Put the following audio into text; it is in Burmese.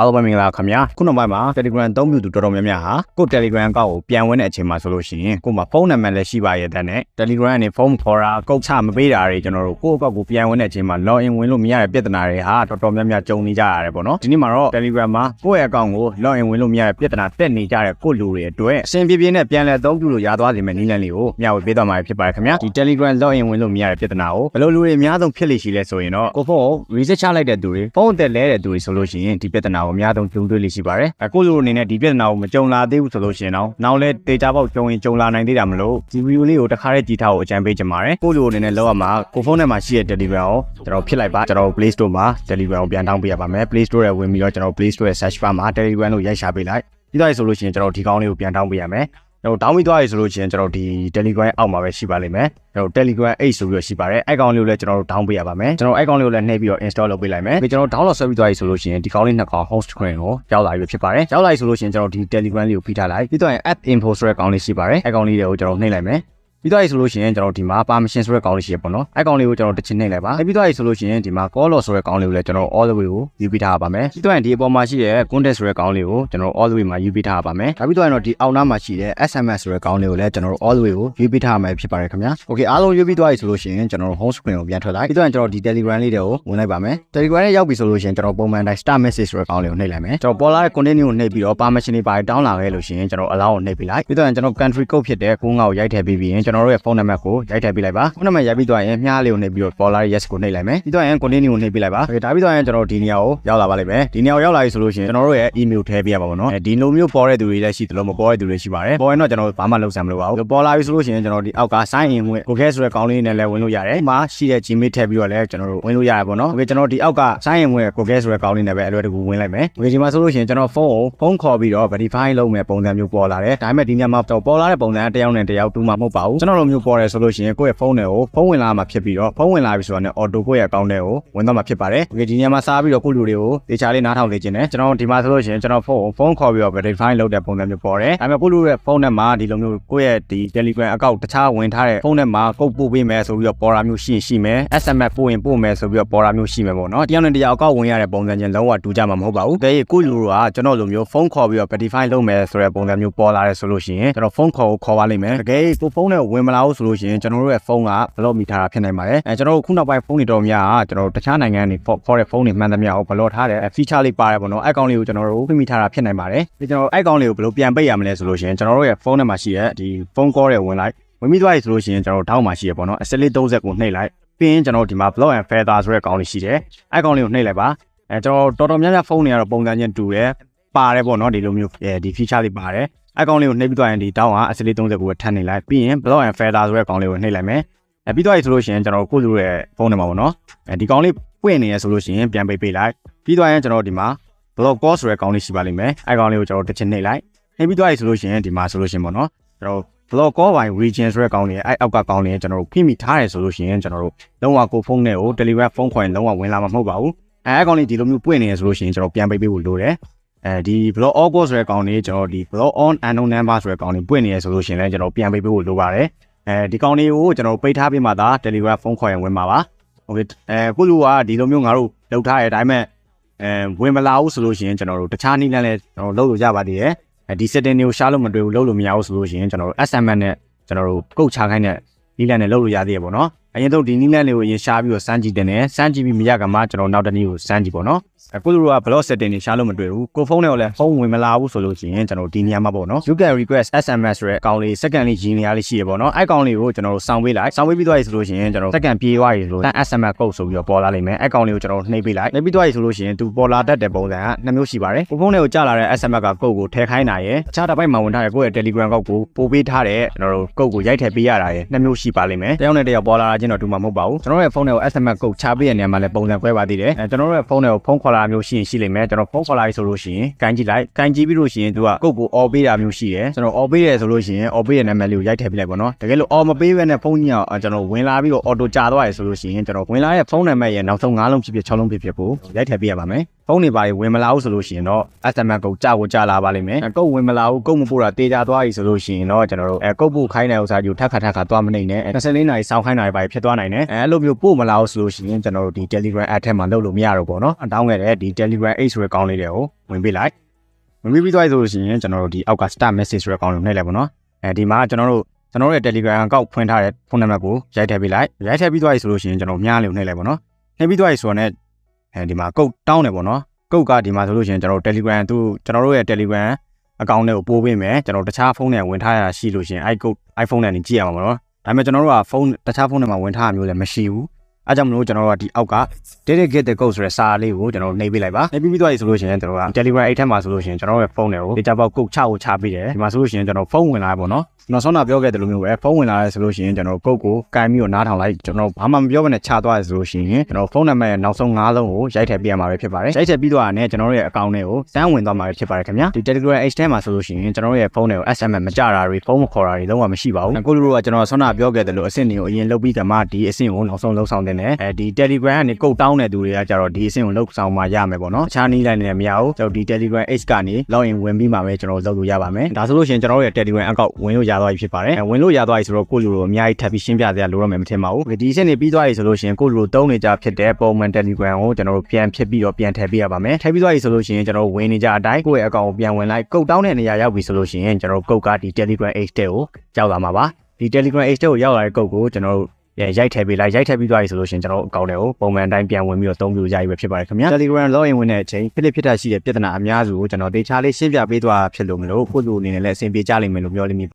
အားလုံးပဲမင်္ဂလာခင်ဗျာခုနောက်ပိုင်းမှာ Telegram သုံးပြုသူတော်တော်များများဟာကိုယ့် Telegram အကောင့်ကိုပြန်ဝင်တဲ့အချိန်မှာဆိုလို့ရှိရင်ကိုယ်မှာဖုန်းနံပါတ်လည်းရှိပါရဲ့တဲ့နဲ့ Telegram ကနေဖုန်းခေါ်တာကုတ်ချမပေးတာတွေကျွန်တော်တို့ကိုယ့်အကောင့်ကိုပြန်ဝင်တဲ့အချိန်မှာ login ဝင်လို့မရတဲ့ပြဿနာတွေဟာတော်တော်များများကြုံနေကြရတယ်ပေါ့နော်ဒီနေ့မှာတော့ Telegram မှာကိုယ့်ရဲ့အကောင့်ကို login ဝင်လို့မရတဲ့ပြဿနာတက်နေကြတဲ့ကိုယ့်လူတွေအတွက်အဆင်ပြေပြေနဲ့ပြန်လည်သုံးပြုလို့ရသွားစေမယ့်နည်းလမ်းလေးကိုမျှဝေပေးသွားမှာဖြစ်ပါတယ်ခင်ဗျာဒီ Telegram login ဝင်လို့မရတဲ့ပြဿနာကိုဘယ်လိုလူတွေအများဆုံးဖြစ်လိမ့်ရှိလဲဆိုရင်တော့ကိုယ့်ဖုန်းကို reset ချလိုက်တဲ့သူတွေဖုန်းအသက်လဲတဲ့သူတွေဆိုလို့ရှိရင်ဒီပြဿနာကိုအများဆုံးကြုံတွေ့လိမ့်ရှိပါတယ်အခုလူအနေနဲ့ဒီပြဿနာကိုမကြုံလာသေးဘူးဆိုလို့ရှိရင်တော့နောက်လဲ data ပေါက်ကြုံရင်ကြုံလာနိုင်သေးတာမလို့ဒီ video လေးကိုတစ်ခါတည်းကြည့်ထားဖို့အကြံပေးချင်ပါတယ်ကိုလူအနေနဲ့လောက်ရမှာကိုဖုန်းထဲမှာရှိတဲ့ Telegram ကိုကျွန်တော်ဖြစ်လိုက်ပါကျွန်တော် Play Store မှာ Telegram ကိုပြန်တောင်းပေးရပါမယ် Play Store ရဲ့ဝင်ပြီးတော့ကျွန်တော် Play Store ရဲ့ search bar မှာ Telegram လို့ရိုက်ရှာပေးလိုက်ပြီးတော့ဆိုလို့ရှိရင်ကျွန်တော်ဒီကောင်းလေးကိုပြန်တောင်းပေးရမယ် ကျွန်တော်တောင်းပြီးသွားပြီဆိုလို့ရှိရင်ကျွန်တော်ဒီ Telegram အောက်မှာပဲရှိပါလိမ့်မယ်ကျွန်တော် Telegram 8ဆိုပြီးတော့ရှိပါတယ်အဲ့ကောင်လေးကိုလည်းကျွန်တော်တို့ down ပေးရပါမယ်ကျွန်တော်အဲ့ကောင်လေးကိုလည်းနှိပ်ပြီးတော့ install လုပ်ပေးလိုက်မယ်ပြီးကျွန်တော် download ဆွဲပြီးသွားပြီဆိုလို့ရှိရင်ဒီကောင်လေးနှစ်ကောင် home screen ကိုရောက်လာပြီဖြစ်ပါတယ်ရောက်လာပြီဆိုလို့ရှိရင်ကျွန်တော်ဒီ Telegram လေးကိုဖိထားလိုက်ပြီးတော့ app info ဆိုတဲ့ကောင်လေးရှိပါတယ်အဲ့ကောင်လေးတွေကိုကျွန်တော်နှိပ်လိုက်မယ် ပြီးတော့ဆိုလို့ရှိရင်ကျွန်တော်ဒီမှာ permission ဆိုတဲ့ကောင်းလေးရှိရပေါ့နော်အဲ့ကောင်းလေးကိုကျွန်တော်တစ်ချင်နှိပ်လိုက်ပါပြီးတော့ဆိုလို့ရှိရင်ဒီမှာ call log ဆိုတဲ့ကောင်းလေးကိုလည်းကျွန်တော် all the way ကိုယူပေးထားပါမယ်ပြီးတော့ဒီအပေါ်မှာရှိတဲ့ contact ဆိုတဲ့ကောင်းလေးကိုကျွန်တော် all the way မှာယူပေးထားပါမယ်ဒါပြီးတော့ဒီအောက်နားမှာရှိတဲ့ SMS ဆိုတဲ့ကောင်းလေးကိုလည်းကျွန်တော် all the way ကိုယူပေးထားမှာဖြစ်ပါတယ်ခင်ဗျာ okay အားလုံးယူပြီးသွားပြီဆိုလို့ရှိရင်ကျွန်တော် home screen ကိုပြန်ထွက်လိုက်ပြီးတော့ကျွန်တော်ဒီ Telegram လေးတွေကိုဝင်လိုက်ပါမယ် Telegram နဲ့ရောက်ပြီဆိုလို့ရှိရင်ကျွန်တော်ပုံမှန်တိုင်း start message ဆိုတဲ့ကောင်းလေးကိုနှိပ်လိုက်မယ်ကျွန်တော်ပေါ်လာတဲ့ continue ကိုနှိပ်ပြီးတော့ permission တွေပါတောင်းလာခဲ့လို့ရှိရင်ကျွန်တော် allow ကိုနှိပ်ပေးလိုက်ပြီးတော့ကျွန်တော် country code ဖြစ်တဲ့ကိုငါကိုရိုက်ထည့်ပြီးပြီးရင်ကျွန်တို့ရဲ့ဖုန်းနံပါတ်ကိုရိုက်ထည့်ပေးလိုက်ပါဖုန်းနံပါတ်ရိုက်ပြီးသွားရင်မြားလေးကိုနှိပ်ပြီးတော့ပေါ်လာတဲ့ yes ကိုနှိပ်လိုက်မယ်ပြီးတော့ရင် continue ကိုနှိပ်ပေးလိုက်ပါဒါပြီးတော့ရင်ကျွန်တော်ဒီနေရာကိုရောက်လာပါလိမ့်မယ်ဒီနေရာကိုရောက်လာပြီဆိုလို့ရှိရင်ကျွန်တော်တို့ရဲ့ email ထည့်ပေးရပါဘောနော်ဒီလိုမျိုးပေါ်တဲ့သူတွေလည်းရှိတယ်လို့မပေါ်တဲ့သူတွေရှိပါတယ်ပေါ်ရင်တော့ကျွန်တော်ဘာမှလုပ်ဆံမလို့ပါဘူးပေါ်လာပြီဆိုလို့ရှိရင်ကျွန်တော်ဒီအောက်က sign in ဝင်ကိုခဲဆိုတဲ့ကောင်းလေးနဲ့လည်းဝင်လို့ရတယ်ဒီမှာရှိတဲ့ Gmail ထည့်ပြီးတော့လည်းကျွန်တော်တို့ဝင်လို့ရတယ်ပေါ့နော်โอเคကျွန်တော်ဒီအောက်က sign in ဝင်ကိုခဲဆိုတဲ့ကောင်းလေးနဲ့ပဲအလွယ်တကူဝင်လိုက်မယ်โอเคဒီမှာဆိုလို့ရှိရင်ကျွန်တော်ဖုန်းကိုဖုန်းခေါ်ပြီးတော့ verify လုပ်မယ်ပုံစံမျိုးပေါ်လာတယ်ဒါပေမဲ့ဒီညမှာတော့ပေါ်လာတဲ့ပုံစံတစ်ယောက်နဲ့တစ်ယောက်တူမှာမဟုတ်ပါဘူး ကျွန်တော်တို့မျိုးပေါ်တယ်ဆိုလို့ရှိရင်ကိုယ့်ရဲ့ဖုန်းတွေကိုဖုန်းဝင်လာမှဖြစ်ပြီးတော့ဖုန်းဝင်လာပြီဆိုတာနဲ့ auto ကိုယ့်ရဲ့ account တွေကိုဝင်သွားမှာဖြစ်ပါတယ်။ Okay ဒီညမှာစားပြီးတော့ကိုယ့်လူတွေကိုဒေချာလေးနားထောင်နေခြင်းနဲ့ကျွန်တော်ဒီမှာဆိုလို့ရှိရင်ကျွန်တော်ဖုန်းကိုဖုန်းခေါ်ပြီးတော့ verify လုပ်တဲ့ပုံစံမျိုးပေါ်တယ်။ဒါပေမဲ့ကိုယ့်လူရဲ့ဖုန်းနဲ့မှာဒီလိုမျိုးကိုယ့်ရဲ့ဒီ Telegram account တခြားဝင်ထားတဲ့ဖုန်းနဲ့မှာကုတ်ပို့ပေးမယ်ဆိုပြီးတော့ပေါ်တာမျိုးရှိရင်ရှိမယ်။ SMS ပို့ရင်ပို့မယ်ဆိုပြီးတော့ပေါ်တာမျိုးရှိမယ်ပေါ့နော်။တရားနဲ့တရား account ဝင်ရတဲ့ပုံစံချင်းလုံးဝတူကြမှာမဟုတ်ပါဘူး။ဒါကြီးကိုယ့်လူကကျွန်တော်လိုမျိုးဖုန်းခေါ်ပြီးတော့ verify လုပ်မယ်ဆိုတဲ့ပုံစံမျိုးပေါ်လာတယ်ဆိုလို့ရှိရင်ကျွန်တော်ဖုန်းခေါ်ကိုခေါ်ပါလိမ့်မယ်။တကယ်ကိုဖုန်းနဲ့ဝင်မလာဘူးဆိုလို့ရှိရင်ကျွန်တော်တို့ရဲ့ဖုန်းကဘလော့မီထားတာဖြစ်နိုင်ပါတယ်အဲကျွန်တော်တို့ခုနောက်ပိုင်းဖုန်းတွေတော်များကကျွန်တော်တို့တခြားနိုင်ငံတွေခေါ်တဲ့ဖုန်းတွေမှန်သမျှကိုဘလော့ထားတယ် feature လေးပါတယ်ပေါ့နော်အဲကောင်လေးကိုကျွန်တော်တို့ဖိမိထားတာဖြစ်နိုင်ပါတယ်ဒီကျွန်တော်အဲကောင်လေးကိုဘယ်လိုပြန်ပိတ်ရမလဲဆိုလို့ရှိရင်ကျွန်တော်တို့ရဲ့ဖုန်းထဲမှာရှိတဲ့ဒီဖုန်း call တွေဝင်လိုက်ဝင်ပြီးသွားပြီဆိုလို့ရှိရင်ကျွန်တော်တို့ထောက်မှာရှိရပေါ့နော် SL 30ကိုနှိပ်လိုက်ပြီးရင်ကျွန်တော်တို့ဒီမှာ block and feather ဆိုတဲ့ကောင်လေးရှိတယ်အဲကောင်လေးကိုနှိပ်လိုက်ပါအဲကျွန်တော်တော်တော်များများဖုန်းတွေကတော့ပုံစံချင်းတူတယ်ပါတယ်ပေါ့နော်ဒီလိုမျိုးအဲဒီ feature လေးပါတယ် အကောင်လေးကိုနှိပ်ပြီးသွားရင်ဒီတောင်းက SL 30ကိုထပ်နှိပ်လိုက်ပြီးရင် block and feather ဆိုတဲ့ကောင်လေးကိုနှိပ်လိုက်မယ်အဲပြီးသွားပြီဆိုလို့ရှိရင်ကျွန်တော်ကိုယ့်လူရဲ့ဖုန်းထဲမှာပေါ့နော်အဲဒီကောင်လေးပွင့်နေရဆိုလို့ရှိရင်ပြန်ပိတ်ပေးလိုက်ပြီးသွားရင်ကျွန်တော်ဒီမှာ block call ဆိုတဲ့ကောင်လေးရှိပါလိမ့်မယ်အဲကောင်လေးကိုကျွန်တော်တစ်ချက်နှိပ်လိုက်နှိပ်ပြီးသွားပြီဆိုလို့ရှိရင်ဒီမှာဆိုလို့ရှိရင်ပေါ့နော်ကျွန်တော် block call by region ဆိုတဲ့ကောင်လေးအဲအောက်ကကောင်လေးကျွန်တော်တို့ဖိမိထားတယ်ဆိုလို့ရှိရင်ကျွန်တော်တို့လုံးဝကိုဖုန်းနဲ့ကို Telegram ဖုန်းခေါ်ရင်လုံးဝဝင်လာမှာမဟုတ်ပါဘူးအဲအဲကောင်လေးဒီလိုမျိုးပွင့်နေရဆိုလို့ရှိရင်ကျွန်တော်ပြန်ပိတ်ပေးဖို့လိုတယ် အဲဒီ block all call ဆိုတဲ့ကောင်လေးကျွန်တော်ဒီ block on unknown number ဆိုတဲ့ကောင်လေးပွင့်နေရဆိုလို့ရှိရင်လည်းကျွန်တော်ပြန်ပိတ်ပေးဖို့လိုပါတယ်အဲဒီကောင်လေးကိုကျွန်တော်ပိတ်ထားပြီးမှသာ Telegram ဖုန်းခေါ်ရင်ဝင်မှာပါโอเคအဲခုလူကဒီလိုမျိုးငါတို့လောက်ထားရတဲ့အတိုင်းမဲ့အဲဝင်မလာဘူးဆိုလို့ရှိရင်ကျွန်တော်တို့တခြားနည်းလမ်းလည်းကျွန်တော်လုပ်လို့ရပါသေးတယ်အဲဒီ setting တွေကိုရှားလို့မတွေ့ဘူးလုပ်လို့မရဘူးဆိုလို့ရှိရင်ကျွန်တော်တို့ SMS နဲ့ကျွန်တော်တို့ကုတ်ချခိုင်းတဲ့နည်းလမ်းနဲ့လုပ်လို့ရသေးရပေါ့နော်အရင်တော့ဒီနည်းလမ်းလေးကိုအရင်ရှားပြီးတော့စမ်းကြည့်တယ်နဲ့စမ်းကြည့်ပြီးမရကမှကျွန်တော်နောက်တစ်နည်းကိုစမ်းကြည့်ပေါ့နော် အခုတို့က block setting တွေရှားလို့မတွေ့ဘူးကိုဖုန်းနဲ့လည်းဖုန်းဝင်မလာဘူးဆိုလို့ရှိရင်ကျွန်တော်ဒီနေရာမှာပေါ့နော် you can request SMS ဆိုတဲ့အကောင်လေး second လေးရင်းနေရာလေးရှိရပေါ့နော်အဲ့ကောင်လေးကိုကျွန်တော်တို့စောင်းပေးလိုက်စောင်းပေးပြီးသွားပြီဆိုလို့ရှိရင်ကျွန်တော် second ပြေးသွားပြီဆိုတော့ SMS code ဆိုပြီးတော့ပေါ်လာလိမ့်မယ်အဲ့ကောင်လေးကိုကျွန်တော်နှိပ်ပေးလိုက်နှိပ်ပြီးသွားပြီဆိုလို့ရှိရင်သူပေါ်လာတတ်တဲ့ပုံစံကနှစ်မျိုးရှိပါတယ်ကိုဖုန်းနဲ့ကိုကြာလာတဲ့ SMS က code ကိုထည့်ခိုင်းတာရယ်အခြားတစ်ပိုက်မှာဝင်ထားတဲ့ကိုယ့်ရဲ့ Telegram code ကိုပို့ပေးထားတဲ့ကျွန်တော်တို့ code ကိုရိုက်ထည့်ပေးရတာရယ်နှစ်မျိုးရှိပါလိမ့်မယ်တယောက်နဲ့တယောက်ပေါ်လာတာချင်းတော့တူမှာမဟုတ်ပါဘူးကျွန်တော်ရဲ့ဖုန်းနဲ့ကို SMS code ချပေးရတဲ့နေရာမှာလည်းပုံစံခွဲပါသေးတယ်အဲကျွန်တော်တို့ရဲ့ဖုန်းနဲ့ကိုဖုန်းခေါ်လာမျိုးရှိရင်ရှိလိမ့်မယ်ကျွန်တော်ဖုန်းခေါ်လာပြီဆိုလို့ရှိရင်ကန်ကြည့်လိုက်ကန်ကြည့်ပြီးလို့ရှိရင်သူကကုတ်ကိုအော်ပေးတာမျိုးရှိတယ်ကျွန်တော်အော်ပေးတယ်ဆိုလို့ရှိရင်အော်ပေးတဲ့နာမည်လေးကိုရိုက်ထည့်ပြလိုက်ပါတော့တကယ်လို့အော်မပေးဘဲနဲ့ဖုန်းကြီးအောင်ကျွန်တော်ဝင်လာပြီးတော့အော်တိုကြာသွားရဆိုလို့ရှိရင်ကျွန်တော်ဝင်လာတဲ့ဖုန်းနံပါတ်ရဲ့နောက်ဆုံး၅လုံးဖြစ်ဖြစ်၆လုံးဖြစ်ဖြစ်ကိုရိုက်ထည့်ပြရပါမယ်ဖုန်းတွေပါဝင်မလာဘူးဆိုလို့ရှိရင်တော့ SMS ကိုကြာကိုကြာလာပါလိမ့်မယ်။ကုတ်ဝင်မလာဘူးကုတ်မပို့တာတေချာသွားပြီဆိုလို့ရှိရင်တော့ကျွန်တော်တို့အဲကုတ်ပို့ခိုင်းတဲ့ဥစားကြီးထပ်ခါထပ်ခါသွားမနေနဲ့24နာရီစောင့်ခိုင်းတာတွေပါဖြစ်သွားနိုင်တယ်။အဲလိုမျိုးပို့မလာဘူးဆိုလို့ရှိရင်ကျွန်တော်တို့ဒီ Telegram app ထဲမှာလုပ်လို့မရတော့ဘူးနော်။အတောင်းခဲ့တဲ့ဒီ Telegram 8ဆိုတဲ့ account လေးတွေကိုဝင်ပေးလိုက်။ဝင်ပြီးပြီးသွားပြီဆိုလို့ရှိရင်ကျွန်တော်တို့ဒီအောက်က start message ဆိုတဲ့ account ကိုနှိပ်လိုက်ပါနော်။အဲဒီမှာကျွန်တော်တို့ကျွန်တော်ရဲ့ Telegram အောက်ဖွင့်ထားတဲ့ဖုန်းနံပါတ်ကိုရိုက်ထည့်ပေးလိုက်။ရိုက်ထည့်ပြီးသွားပြီဆိုလို့ရှိရင်ကျွန်တော်များလေးကိုနှိပ်လိုက်ပါနော်။နှိပ်ပြီးသွားပြီဆိုတော့ အဲဒီမှာကုတ်တောင်းတယ်ပေါ့နော်ကုတ်ကဒီမှာဆိုလို့ရှိရင်ကျွန်တော်တို့ Telegram သူကျွန်တော်တို့ရဲ့ Telegram အကောင့်တွေကိုပို့ပေးမယ်ကျွန်တော်တခြားဖုန်းတွေဝင်ထားရရှိလို့ရှိရင် iCode iPhone နဲ့နေကြည့်ရမှာပေါ့နော်ဒါပေမဲ့ကျွန်တော်တို့ကဖုန်းတခြားဖုန်းတွေမှာဝင်ထားရမျိုးလည်းမရှိဘူးအဲကြောင့်မလို့ကျွန်တော်တို့ကဒီအောက်က dedicate the code ဆိုတဲ့စာလေးကိုကျွန်တော်တို့နှိပ်ပေးလိုက်ပါနှိပ်ပြီးပြီးသွားပြီဆိုလို့ရှိရင်ကျွန်တော်တို့က Telegram အိတ်ထဲမှာဆိုလို့ရှိရင်ကျွန်တော်တို့ရဲ့ဖုန်းတွေကို data box ကုတ်ချကိုချပေးတယ်ဒီမှာဆိုလို့ရှိရင်ကျွန်တော်ဖုန်းဝင်လာတယ်ပေါ့နော် ကျွန်တော်ဆောင်းတာပြောခဲ့တယ်လို့မျိုးပဲဖုန်းဝင်လာတယ်ဆိုလို့ရှိရင်ကျွန်တော်ကုတ်ကိုကန်ပြီးတော့နားထောင်လိုက်ကျွန်တော်ဘာမှမပြောဘဲနဲ့ချသွားတယ်ဆိုလို့ရှိရင်ကျွန်တော်ဖုန်းနံပါတ်ရဲ့နောက်ဆုံး၅လုံးကိုရိုက်ထည့်ပေးရမှာပဲဖြစ်ပါတယ်ရိုက်ထည့်ပြီးတော့လည်းကျွန်တော်တို့ရဲ့အကောင့်တွေကိုစမ်းဝင်သွားမှာပဲဖြစ်ပါတယ်ခင်ဗျာဒီ Telegram H ထဲမှာဆိုလို့ရှိရင်ကျွန်တော်တို့ရဲ့ဖုန်းတွေကို SMS မကြတာတွေဖုန်းမခေါ်တာတွေလုံးဝမရှိပါဘူးကိုလူတို့ကကျွန်တော်ဆောင်းတာပြောခဲ့တယ်လို့အဆင့်တွေကိုအရင်လုပ်ပြီးကမှဒီအဆင့်ကိုနောက်ဆုံးလုပ်ဆောင်တင်တယ်အဲဒီ Telegram ကနေကုတ်တောင်းတဲ့သူတွေကကြတော့ဒီအဆင့်ကိုလုပ်ဆောင်မှရမယ်ပေါ့နော်အခြားနည်းလိုက်နေလည်းမရဘူးကျွန်တော်ဒီ Telegram H ကနေ login ဝင်ပြီးမှပဲကျွန်တော်လုပ်လို့ရပါမယ်ဒါဆိုလို့ရှိရင်ကျွန်တော်တို့ရဲ့ Telegram account ဝင်လို့ရသွားပြီဖြစ်ပါတယ်ဝင်လို့ရသွားပြီဆိုတော့ကိုလူတို့အများကြီးထပ်ပြီးရှင်းပြစရာလိုတော့မယ်မထင်ပါဘူးဒီအဆင့်နေပြီးသွားပြီဆိုလို့ရှိရင်ကိုလူတို့တုံးနေကြဖြစ်တဲ့ပုံမှန် Telegram ကိုကျွန်တော်တို့ပြန်ဖြစ်ပြီးတော့ပြန်ထည့်ပေးရပါမယ်ထည့်ပြီးသွားပြီဆိုလို့ရှိရင်ကျွန်တော်တို့ဝင်နေကြအတိုင်းကိုယ့်ရဲ့ account ကိုပြန်ဝင်လိုက်ကုတ်တောင်းတဲ့နေရာရောက်ပြီဆိုလို့ရှိရင်ကျွန်တော်တို့ကုတ်ကဒီ Telegram H တဲ့ကိုကြောက်လာမှာပါဒီ Telegram H တဲ့ကိုရောက်လာတဲ့ကုတ်ကိုကျွန်တော်တို့ရိုက်ထည့်ပေးလိုက်ရိုက်ထည့်ပြီးသွားပြီဆိုလို့ရှိရင်ကျွန်တော်တို့အကောင့်တွေကိုပုံမှန်အတိုင်းပြန်ဝင်ပြီးတော့သုံးပြကြရပြီဖြစ်ပါတယ်ခင်ဗျာ Telegram login ဝင်တဲ့အချိန်ဖြစ်ဖြစ်ဖြစ်တာရှိတဲ့ပြဿနာအများစုကိုကျွန်တော်ဒေချာလေးရှင်းပြပေးသွားဖြစ်လို့မလို့ကိုလူအနေနဲ့လည်းအဆင်ပြေကြလိမ့်မယ်လို့ပြောလိမ့်မည်